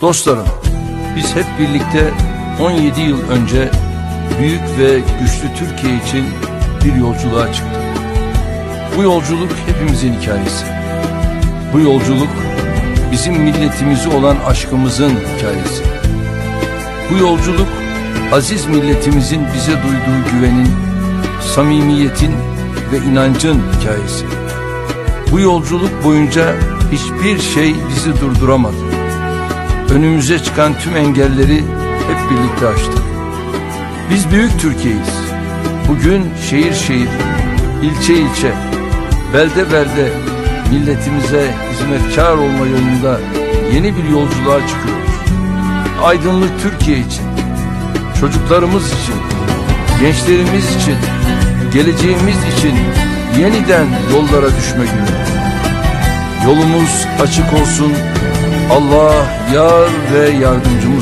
Dostlarım, biz hep birlikte 17 yıl önce büyük ve güçlü Türkiye için bir yolculuğa çıktık. Bu yolculuk hepimizin hikayesi. Bu yolculuk bizim milletimize olan aşkımızın hikayesi. Bu yolculuk aziz milletimizin bize duyduğu güvenin, samimiyetin ve inancın hikayesi. Bu yolculuk boyunca hiçbir şey bizi durduramadı. Önümüze çıkan tüm engelleri hep birlikte aştık. Biz büyük Türkiye'yiz. Bugün şehir şehir, ilçe ilçe, belde belde milletimize hizmetkar olma yolunda yeni bir yolculuğa çıkıyoruz. Aydınlık Türkiye için, çocuklarımız için, gençlerimiz için, geleceğimiz için yeniden yollara düşme günü. Yolumuz açık olsun. Allah yar ve yardımcımız.